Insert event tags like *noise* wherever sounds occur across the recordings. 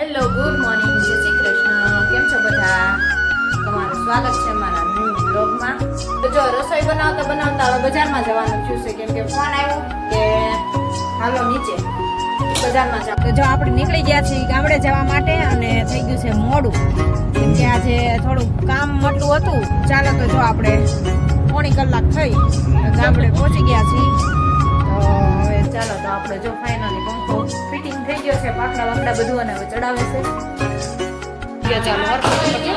Hello good morning જય શ્રી કૃષ્ણ. કેમ છો બધા? તમારું સ્વાગત છે મારા ન્યૂ બ્લોગમાં તો જો રસોઈ બનાવતા બનાવતા હવે બજારમાં જવાનું થયું છે, કેમ કે ફોન આવ્યો કે હાલો નીચે બજારમાં જાવ તો જો આપણે નીકળી ગયા છીએ ગામડે જવા માટે અને થઈ ગયું છે મોડું. કેમ કે આજે થોડું કામ મોટું હતું. ચાલો તો જો આપણે પોણી કલાક થઈ, ગામડે પહોંચી ગયા છીએ. તો હવે ચાલો તો આપણે જો થઈ ગયો છે પાકડા વાકડા બધું અને હવે ચડાવે છે. ચાલો હરખું કરીએ.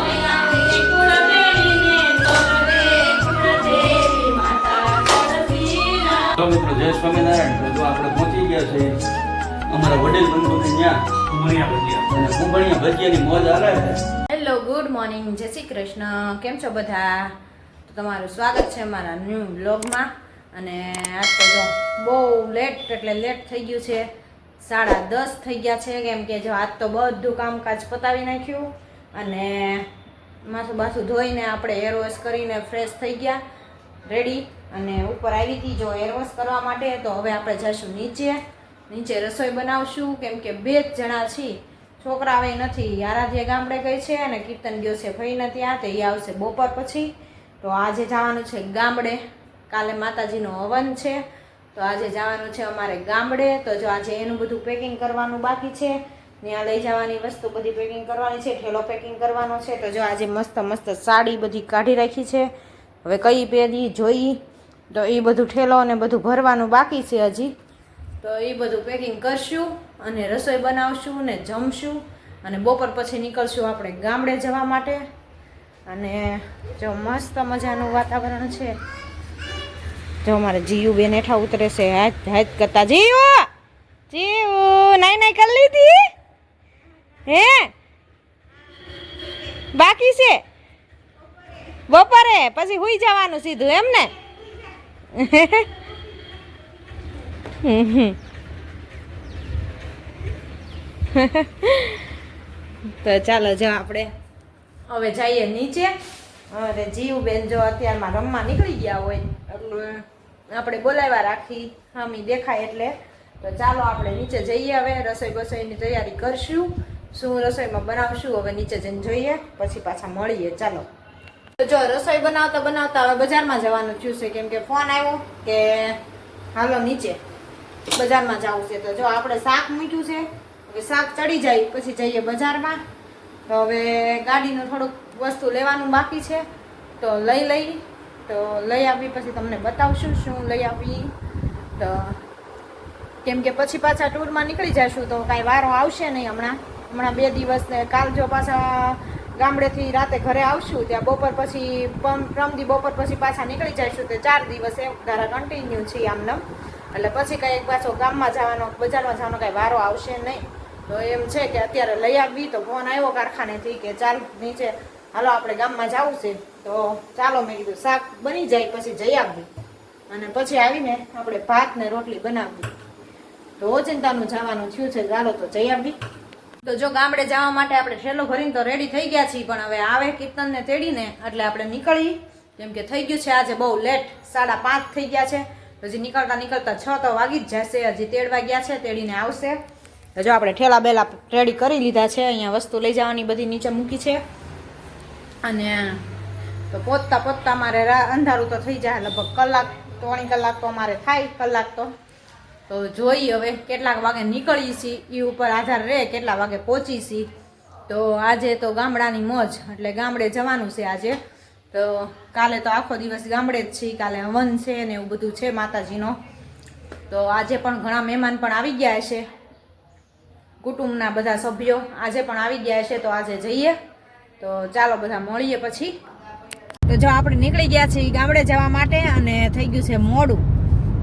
તો મિત્રો જય સ્વામિનારાયણ. તો આપણે પહોંચી ગયા છે અમારા વડીલ બંધુને ત્યાં. અને કુંભણિયા ભજીયાની મોજ આવે છે હેલો ગુડ મોર્નિંગ જય શ્રી કૃષ્ણ. કેમ છો બધા? તમારું સ્વાગત છે મારા ન્યૂ બ્લોગમાં અને આજ તો જો બહુ લેટ એટલે લેટ થઈ ગયું છે. સાડા દસ થઈ ગયા છે, કેમ કે જો આજ તો બધું કામકાજ પતાવી નાખ્યું અને માથું બાથું ધોઈને આપણે હેર વોશ કરીને ફ્રેશ થઈ ગયા રેડી અને ઉપર આવી હતી જો હેર વોશ કરવા માટે, તો હવે આપણે જઈશું નીચે. નીચે રસોઈ બનાવશું, કેમ કે બે જ જણા છીએ. છોકરા આવે નથી, આરાધ્ય ગામડે ગઈ છે અને કીર્તન ગયો છે ફઈના ત્યાં તો એ આવશે બપોર પછી. તો આજે જવાનું છે ગામડે. કાલે માતાજીનો હવન છે. તો આજે જવાનું છે અમારે ગામડે. તો જો આજે એનું બધું પેકિંગ કરવાનું બાકી છે. ત્યાં લઈ જવાની વસ્તુ બધી પેકિંગ કરવાની છે, ઠેલો પેકિંગ કરવાનો છે. તો જો આજે મસ્ત મસ્ત સાડી બધી કાઢી રાખી છે. હવે કઈ પહેરી, જોઈ. તો એ બધું ઠેલો અને બધું ભરવાનું બાકી છે હજી. તો એ બધું પેકિંગ કરશું અને રસોઈ બનાવશું ને જમશું. અને બપોર પછી નીકળશું આપણે ગામડે જવા માટે. અને જો મસ્ત મજાનું વાતાવરણ છે. જો અમારે જીયુ બેન હેઠા ઉતરે છે, હાથ હાથ કરતા જીયુ! જીયુ! નાઈ નાઈ કરી લીધી? હે? બાકી છે? બપોરે પછી હુઈ જવાનું સીધું એમ ને. તો ચાલો જો આપણે હવે જઈએ નીચે. અરે જીવબેન જો અત્યારમાં રમવા નીકળી ગયા હોય. એટલે આપણે બોલાવ્યા રાખી, હામી દેખાય એટલે. તો ચાલો આપણે નીચે જઈએ હવે, રસોઈ બસોઈની તૈયારી કરશું. શું રસોઈમાં બનાવશું, હવે નીચે જઈને જોઈએ, પછી પાછા મળીએ. ચાલો. જો રસોઈ બનાવતા બનાવતા હવે બજારમાં જવાનું થયું છે, કેમ કે ફોન આવ્યો કે હાલો નીચે બજારમાં જવું છે. તો જો આપણે શાક મૂક્યું છે, હવે શાક ચડી જાય, પછી જઈએ બજારમાં. તો હવે ગાડીનું થોડુંક વસ્તુ લેવાનું બાકી છે. તો લઈ લઈ. તો લઈ આવી, પછી તમને બતાવશું શું લઈ આવી. તો કેમ કે પછી પાછા ટૂરમાં નીકળી જશું, તો કાંઈ વારો આવશે નહીં હમણાં. હમણાં બે દિવસ ને કાલ જો પાછા ગામડેથી રાતે ઘરે આવશું, ત્યાં બપોર પછી પ્રમદી બપોર પછી પાછા નીકળી જઈશું તો ચાર દિવસ એક ધારા કન્ટિન્યુ છે આમનામ એટલે પછી કંઈક પાછો ગામમાં જવાનો, બજારમાં જવાનો કાંઈ વારો આવશે નહીં. તો એમ છે કે અત્યારે લઈ આવી, તો ફોન આવ્યો કારખાનેથી કે ચાલ નીચે હાલો, આપણે ગામમાં જવું છે, તો ચાલો મેં કીધું, શાક બની જાય, પછી જઈ આવવી અને પછી આવીને આપણે ભાત ને રોટલી બનાવવી તો ઓચિંતાનું જવાનું થયું છે, ચાલો તો જઈ આવી તો જો ગામડે જવા માટે આપણે ઠેલો ભરીને તો રેડી થઈ ગયા છીએ, પણ હવે આવે કીર્તનને તેડીને, એટલે આપણે નીકળી કેમ કે થઈ ગયું છે, આજે બહુ લેટ સાડા પાંચ થઈ ગયા છે. હજી નીકળતા નીકળતા છ તો વાગી જ જશે, હજી તેડવા ગયા છે, તેડીને આવશે. તો જો આપણે ઠેલા બેલા રેડી કરી લીધા છે, અહીંયા વસ્તુ લઈ જવાની બધી નીચે મૂકી છે. અને તો પોતતા પોતતા મારે અંધારું તો થઈ જાય, લગભગ કલાક ત્રણી કલાક તો અમારે થાય, કલાક તો. તો જોઈએ હવે કેટલાક વાગે નીકળીએ છીએ એ ઉપર આધાર રહે, કેટલા વાગે પહોંચી છીએ. તો આજે તો ગામડાની મોજ, એટલે ગામડે જવાનું છે આજે. તો કાલે તો આખો દિવસ ગામડે જ છીએ, કાલે હવન છે ને એવું બધું છે માતાજીનો. તો આજે પણ ઘણા મહેમાન પણ આવી ગયા છે કુટુંબના બધા સભ્યો આજે પણ આવી ગયા છે તો આજે જઈએ. તો ચાલો બધા મળીએ પછી. તો જો આપણે નીકળી ગયા છીએ ગામડે જવા માટે અને થઈ ગયું છે મોડું.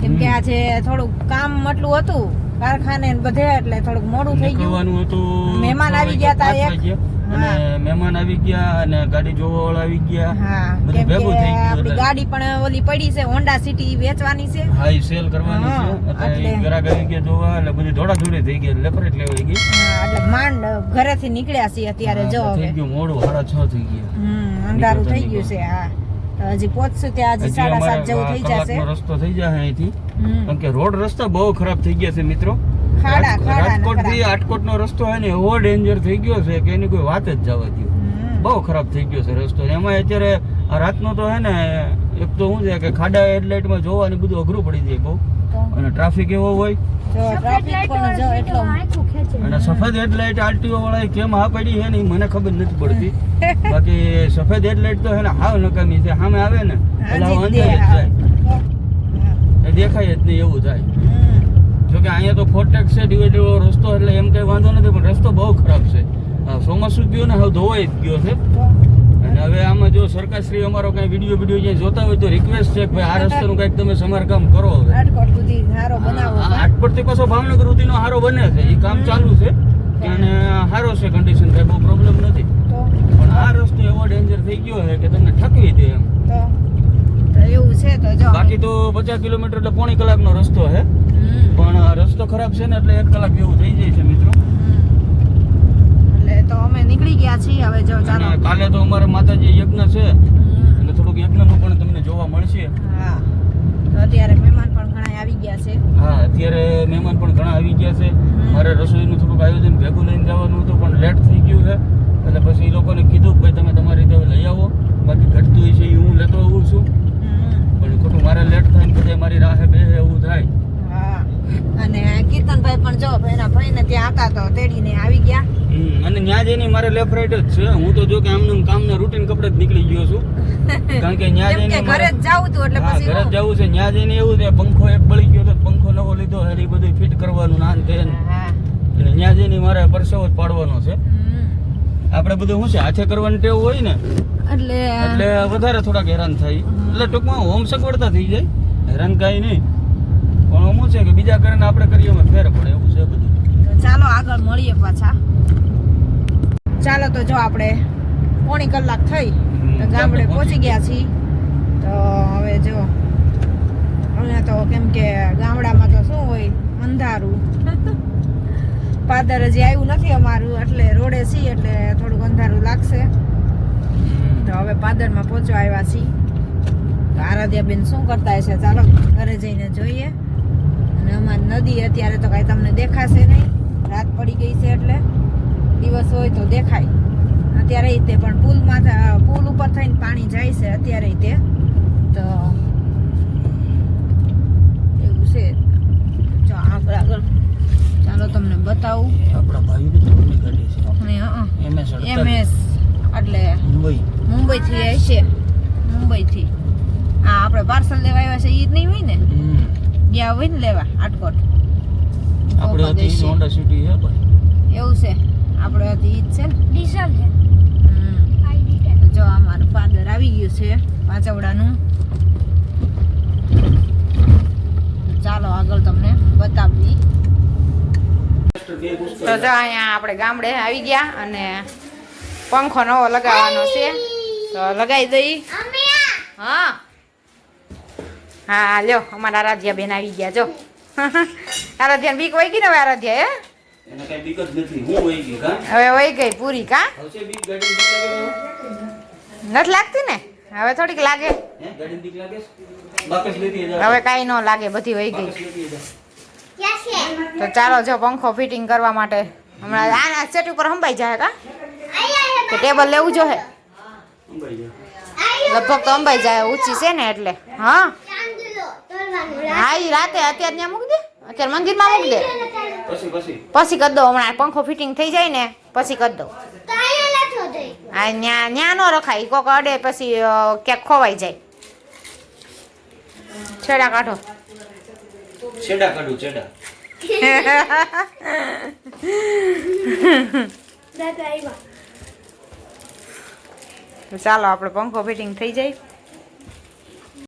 કેમ કે આજે થોડુંક કામ મટલું હતું કારખાને બધે એટલે થોડુંક મોડું થઈ ગયું. હતું મહેમાન આવી ગયા તા એક. અને મહેમાન આવી ગયા અને ગાડી જોવા વાળા આવી ગયા. હા બધું ભેગું થઈ ગયું આપણી ગાડી પણ ઓલી પડી છે હોન્ડા સિટી વેચવાની છે. હા એ સેલ કરવાની છે. એટલે ગ્રાહક આવી ગયા જોવા એટલે બધી દોડા દોડી થઈ ગઈ લેપરેટ લેવાઈ ગઈ. એટલે માંડ ઘરેથી નીકળ્યા છીએ અત્યારે જો થઈ ગયું મોડું સાડા છ થઈ ગયા. હમ અંધારું થઈ ગયું છે હા. હજી પહોંચશું ત્યાં હજી સાડા સાત જેવું થઈ જશે. રસ્તો થઈ જાય અહીંથી. કારણ કે રોડ રસ્તા બહુ ખરાબ થઈ ગયા છે મિત્રો. રાજકોટથી. આટકોટ નો રસ્તો હોય ને એવો ડેન્જર થઈ ગયો છે કે એની કોઈ વાત જ જવા દો બહુ ખરાબ થઈ ગયો છે રસ્તો. એમાં અત્યારે રાતનો તો હે ને એક તો શું છે કે ખાડા હેડલાઇટમાં જોવાની બધું અઘરું પડી જાય બહુ. અને ટ્રાફિક એવો હોય. જો ટ્રાફિક પણ જો એટલો અને સફેદ હેડલાઇટ આરટીઓ વાળા કેમ હા પડી છે ને મને ખબર નથી પડતી. *laughs* બાકી સફેદ હેડલાઇટ તો હે ને હાવ નકામી છે. સામે આવે ને એટલે હાવ જ જાય. દેખાય જ નહીં એવું થાય. હમ. જો કે અહીંયા તો ફોટેક છે ડિવાઈડર વાળો રસ્તો એટલે એમ કઈ વાંધો નથી પણ રસ્તો બહુ ખરાબ છે. ચોમાસુ ગયો ને હવે ધોવાઈ જ ગયો છે. અને હવે આમાં જો સરકારશ્રી અમારો કઈ વીડિયો વીડિયો જ્યાં જોતા હોય તો રિક્વેસ્ટ છે કે ભાઈ આ રસ્તાનું કંઈક તમે સમારકામ કરો હવે. રાજકોટ સુધી આ આઠ પરથી પાછો ભાવનગર સુધીનો હારો બને છે. એ કામ ચાલુ છે. અને સારો છે કન્ડિશન કઈ બહુ પ્રોબ્લેમ નથી. પણ આ રસ્તો એવો ડેન્જર થઈ ગયો છે કે તમને ઠકવી દે એમ. એવું છે તો જો બાકી તો પચાસ કિલોમીટર એટલે પોણી કલાકનો રસ્તો છે પણ રસ્તો ખરાબ છે ને એટલે એક કલાક જેવું થઈ જાય છે મિત્રો. એટલે તો અમે નીકળી ગયા છીએ હવે જો ચાલો. કાલે તો અમારે માતાજી યજ્ઞ છે. એટલે થોડુંક યજ્ઞનું પણ તમને જોવા મળશે. હા. તો અત્યારે મહેમાન પણ ઘણા આવી ગયા છે. હા અત્યારે મહેમાન પણ ઘણા આવી ગયા છે. મારે રસોઈનું થોડુંક આયોજન ભેગું લઈને જવાનું હતું પણ લેટ થઈ ગયું છે. એટલે પછી એ લોકોને કીધું કે ભાઈ તમે તમારી રીતે લઈ આવો બાકી ઘટતું હોય છે એ હું લેતો આવું છું હમ. પણ ખોટું મારે લેટ થાય ને બધા મારી રાહે બે એવું થાય. અને કીર્તનભાઈ પણ જો એના ભાઈને ત્યાં હતા તો તેડીને આવી ગયા. અને ન્યા જઈને મારે લેફ્ટ રાઈટ જ છે. હું તો જો કે આમનું કામના રૂટીન કપડે જ નીકળી ગયો છું. કારણ કે ન્યા *laughs* જઈને ઘરે જ જાવું હતું એટલે પછી ઘરે જવું છે. ન્યા જઈને એવું છે પંખો એક બળી ગયો તો પંખો નવો લીધો. એ બધું ફિટ કરવાનું નાન તે. એટલે ન્યા જઈને મારે પરસેવો જ પાડવાનો છે. આપણે બધું શું છે હાથે કરવાની ટેવ હોય ને એટલે એટલે વધારે થોડાક હેરાન થાય. એટલે ટૂંકમાં હોમ સગવડતા થઈ જાય હેરાન કાંઈ નહીં. પણ શું છે કે બીજા કરીને આપણે કરીએ એમાં ફેર પડે એવું છે બધું. ચાલો આગળ મળીએ પાછા. ચાલો તો જો આપણે પોણી કલાક થઈ તો ગામડે પહોંચી ગયા છીએ. તો હવે જો અહીંયા તો કેમ કે ગામડામાં તો શું હોય અંધારું. પાદર હજી આવ્યું નથી અમારું, એટલે રોડે છીએ એટલે થોડુંક અંધારું લાગશે. તો હવે પાદરમાં પહોંચવા આવ્યા છીએ. તો આરાધ્યાબેન શું કરતા હશે? ચાલો, ઘરે જઈને જોઈએ. અને અમારી નદી અત્યારે તો કાંઈ તમને દેખાશે નહીં. રાત પડી ગઈ છે એટલે. દિવસ હોય તો દેખાય. અત્યારે તે પણ પુલમાં પુલ ઉપર થઈને પાણી જાય છે અત્યારે તે. તો એવું છે. જો આગળ આગળ ચાલો તમને બતાવું. આપણા ભાઈની થોડી ગાડી છે. એમએસ એમએસ એટલે મુંબઈ. મુંબઈથી હશે મુંબઈથી. હા આપણે પાર્સલ લેવા આવ્યા છે ઈદ જ નહીં હોય ને. ગયા હોય ને લેવા આટકોટ આપણે હતી. હોન્ડા સિટી છે પણ એવું છે. આપણે હતી ઈ જ છે ને? ડીઝલ છે. જો અમારું ફાધર આવી ગયું છે પાંચવડાનું ચાલો આગળ તમને બતાવી. તો જો અહીંયા આપણે ગામડે આવી ગયા અને પંખો નવો લગાવવાનો છે. તો લગાવી દઈ. હા. હા લ્યો અમારા આરાધ્યા બેન આવી ગયા જો. *laughs* આરાધ્યા બીક વહી ગઈ ને હવે આરાધ્યા હે? એને કઈ બીક જ નથી. હું વહી ગયો કા? હવે વહી ગઈ પૂરી કા? નથી લાગતી ને? હવે થોડીક લાગે. હવે કાંઈ ન લાગે બધી વહી ગઈ. તો ચાલો જો પંખો ફિટિંગ કરવા માટે હમણાં આના સેટ ઉપર સંભાઈ જાય કા? કે ટેબલ લેવું જો હે. લગભગ તો અંબાઈ જાય ઊંચી છે ને એટલે. હા? હા એ રાતે અત્યારે ત્યાં મૂકી દે? અત્યારે મંદિરમાં મૂકી દે? પછી પછી. પછી કરી દો હમણાં પંખો ફિટિંગ થઈ જાય ને પછી કરી દો. આ ન્યા ન્યા ન રખાય કોક અડે પછી ક્યાંક ખોવાઈ જાય. છેડા કાઢો. છેડા કાઢું છેડા. *laughs* ચાલો આપણે પંખો ફિટિંગ થઈ જાય.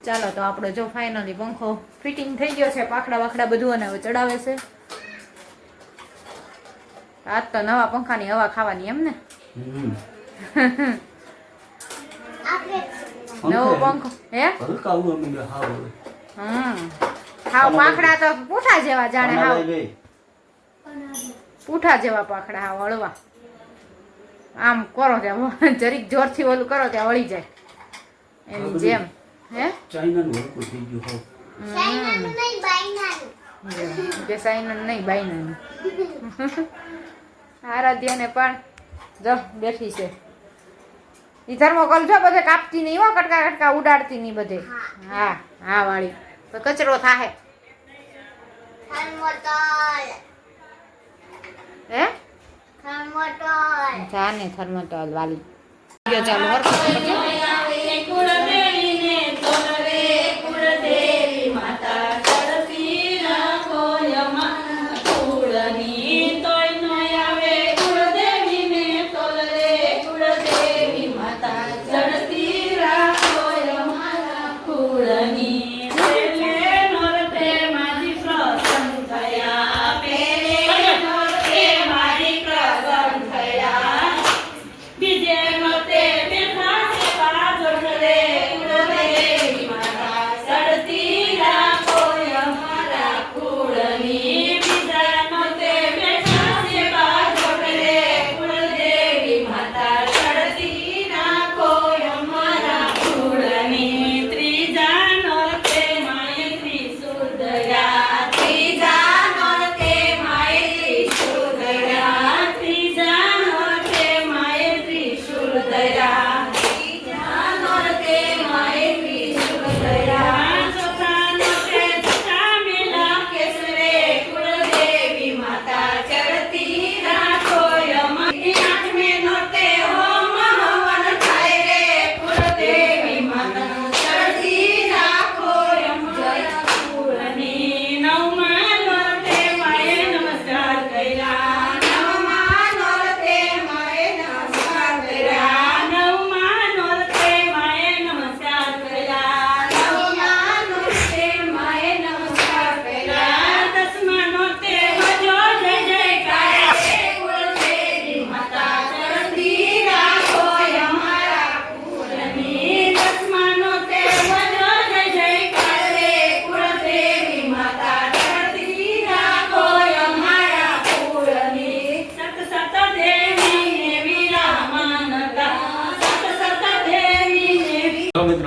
ચાલો તો આપણો જો ફાઇનલી પંખો ફિટિંગ થઈ ગયો છે પાખડા વાખડા બધું અને હવે ચડાવે છે. આજ તો નવા પંખાની હવા ખાવાની એમ ને? નવો પંખો હે. હમ. હાવ પાખડા તો પૂઠા જેવા જાણે હાવ પૂઠા જેવા પાખડા હાવ હળવા આમ કરો ત્યાં *laughs* જરીક જોરથી ઓલું કરો ત્યાં વળી જાય. એની જેમ હે? ચાઇનાનું હલકું થઈ ગયું હોવ ચાઇનાનું નહીં બાઈનાનું કે *laughs* સાઈન નહીં બાઈન આરાધ્યાને પણ જો બેઠી છે. ઈ થર્મોકોલ જો બધે કાપતી નહીં હો કટકા કટકા ઉડાડતી નહીં બધે. હા હા વાળી. તો કચરો થાહે. થર્મોટોલ હે? થર્મોટોલ જાને થર્મોટોલ વાલી. ગયો ચાલો હરખું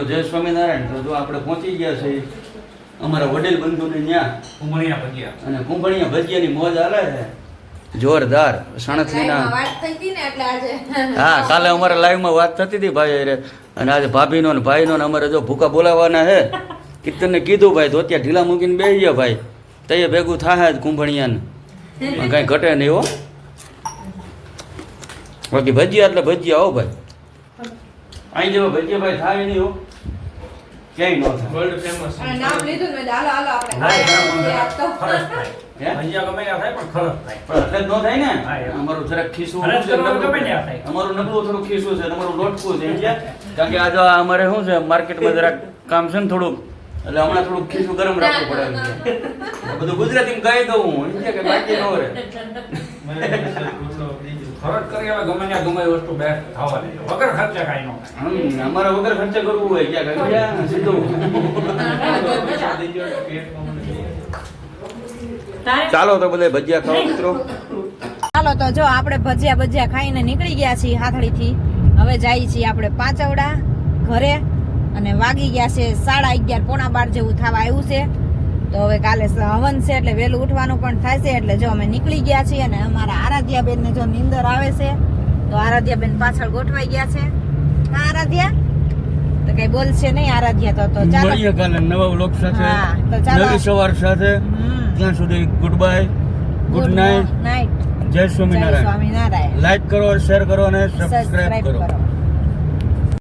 મિત્રો જય સ્વામિનારાયણ. તો જો આપણે પહોંચી ગયા છે અમારા વડીલ બંધુને ત્યાં. કુંભણિયા ભજીયા. અને કુંભણિયા ભજીયાની મોજ આલે છે. જોરદાર સણસલીના વાત થઈ હતી ને એટલે આજે. હા કાલે અમારે લાઈવમાં વાત થતી હતી ભાઈ અરે અને આજે ભાભીનો ને ભાઈનો ને અમારે જો ભૂકા બોલાવવાના હે કીર્તનને કીધું ભાઈ ધોતિયા ઢીલા મૂકીને બે ગયા ભાઈ. તૈયે ભેગું થાય જ કુંભણિયાને. પણ કાંઈ ઘટે નહીં હો. બાકી ભજીયા એટલે ભજીયા હો ભાઈ. અહીં જેવા ભજીયા ભાઈ થાય નહીં હો. ક્યાંય ન થાય. વર્લ્ડ ફેમસ નામ લીધું ને હાલો હાલો આપણે. થાય? ગમે પણ ખરજ થાય. પણ એટલે જ ન થાય ને? અમારું જરાક ખીસું. ગમે થાય. અમારું નબળું થોડું ખીસું છે તમારું લોટકું છે કારણ કે આજે આ અમારે શું છે માર્કેટમાં જરાક કામ છે ને થોડુંક. એટલે હમણાં થોડુંક ખીસું ગરમ રાખવું પડે છે. *laughs* બધું ગુજરાતીમાં કહી દઉં હું કે બાકી ન રહે. ખરજ કરી હવે ગમે ત્યાં ગમે વસ્તુ બેસ્ટ થવાની છે. વગર ખર્ચે કાંઈ ન અમારે વગર ખર્ચે કરવું હોય ક્યાં સમજ્યા? સીધું. ચાલો તો બધે ભજીયા ખાઓ મિત્રો. ચાલો તો જો આપણે ભજીયા ભજીયા ખાઈને નીકળી ગયા છીએ હાથડીથી. હવે જઈએ છીએ આપણે પાંચવડા ઘરે અને વાગી ગયા છે સાડા અગિયાર પોણા બાર જેવું થવા આવ્યું છે. તો હવે કાલે હવન છે એટલે વહેલું ઉઠવાનું પણ થાય છે એટલે જો અમે નીકળી ગયા છીએ અને અમારા આરાધ્યાબેન ને જો નીંદર આવે છે તો આરાધ્યાબેન પાછળ ગોઠવાઈ ગયા છે. હા આરાધ્યા? તો કઈ બોલશે નહીં આરાધ્યા તો તો ચાલો. મળીએ કાલે નવા વ્લોગ સાથે. હા, તો ચાલો. નવી સવાર સાથે. ત્યાં સુધી good bye good night night જય સ્વામિનારાયણ. સ્વામિનારાયણ. લાઈક કરો શેર કરો અને સબસ્ક્રાઇબ સબસ્ક્રાઇબ કરો. કરો.